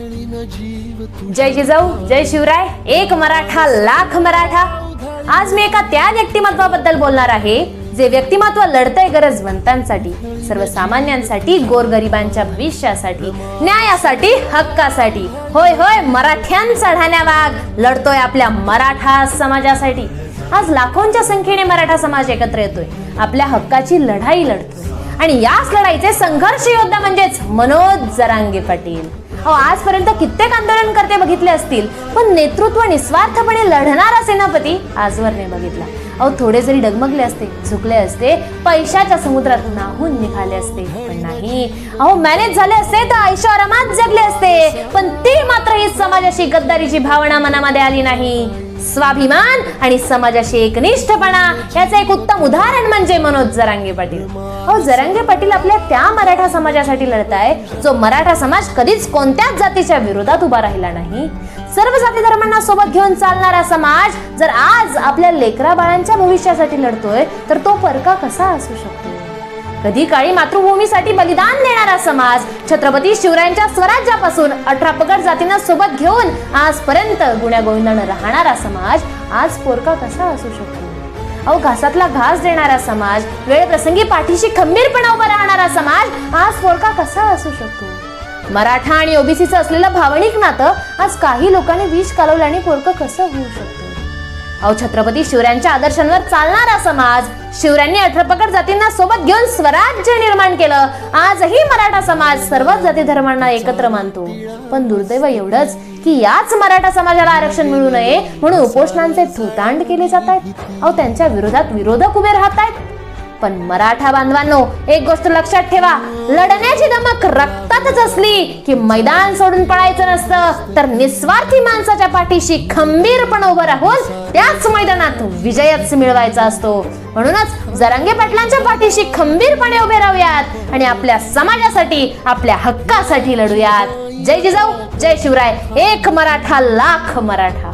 जय जिजाऊ जय शिवराय. एक मराठा लाख मराठा. आज मी एका त्या व्यक्तिमत्वाबद्दल बोलणार आहे जे व्यक्तिमत्व लढतंय गरजवंतांसाठी सर्वसामान्यांसाठी गोरगरिबांच्या भविष्यासाठी न्यायासाठी हक्कासाठी. होय होय मराठ्यांचा ढाण्या वाघ लढतोय आपल्या मराठा समाजासाठी. आज लाखोंच्या संख्येने मराठा समाज एकत्र येतोय. आपल्या हक्काची लढाई लढतोय. आणि याच लढाईचे संघर्ष योद्धा म्हणजेच मनोज जरांगे पाटील. अहो आजपर्यंत कित्येक आंदोलन करते बघितले असतील पण नेतृत्व निस्वार्थपणे लढणारा सेनापती आजवर नाही बघितला. अहो थोडे जरी डगमगले असते झुकले असते पैशाच्या समुद्रात नाहून निघाले असते पण नाही. अहो मॅनेज झाले असते तर ऐशोआरामात जगले असते पण ती मात्र ही समाजाशी गद्दारीची भावना मनामध्ये आली नाही. स्वाभिमान आणि समाजाशी एकनिष्ठपणा याचं एक उत्तम उदाहरण म्हणजे मनोज जरांगे पाटील. हो जरांगे पाटील आपल्या त्या मराठा समाजासाठी लढताय जो मराठा समाज कधीच कोणत्याच जातीच्या विरोधात उभा राहिला नाही. सर्व जाती धर्मांना सोबत घेऊन चालणारा समाज जर आज आपल्या लेकरा बाळांच्या भविष्यासाठी लढतोय तर तो परका कसा असू शकतो? कधी काळी मातृभूमीसाठी बलिदान देणारा समाज छत्रपती शिवरायांच्या स्वराज्यापासून अठरा पगड जातींना सोबत घेऊन आजपर्यंत गुण्यागोविंदानं राहणारा समाज आज पोरका कसा असू शकतो. अहो घासातला घास देणारा समाज वेळ प्रसंगी पाठीशी खंबीरपणा उभा राहणारा समाज आज पोरका कसा असू शकतो? मराठा आणि ओबीसीचं असलेलं भावनिक नातं आज काही लोकांनी विष कालवल्याने पोरकं कसं होऊ शकतं? अहो छत्रपती शिवरायांच्या आदर्शांवर चालणारा समाज. शिवरायांनी अठरपकड जातींना सोबत घेऊन स्वराज्य निर्माण केलं. आजही मराठा समाज सर्वच जाती धर्मांना एकत्र मानतो. पण दुर्दैव एवढंच की याच मराठा समाजाला आरक्षण मिळू नये म्हणून उपोषणांचे थोतांड केले जात आहेत. अहो त्यांच्या विरोधात विरोधक उभे राहत आहेत. पण मराठा बांधवांनो एक गोष्ट लक्षात ठेवा. लढण्याची धमक रक्तातच असली की मैदान सोडून पळायचं नसतं. तर निस्वार्थी माणसाच्या पाठीशी खंबीरपणे उभं राहून त्याच मैदानात विजयच मिळवायचा असतो. म्हणूनच जरांगे पाटलांच्या पाठीशी खंबीरपणे उभे राहूयात आणि आपल्या समाजासाठी आपल्या हक्कासाठी लढूयात. जय जिजाऊ जय शिवराय. एक मराठा लाख मराठा.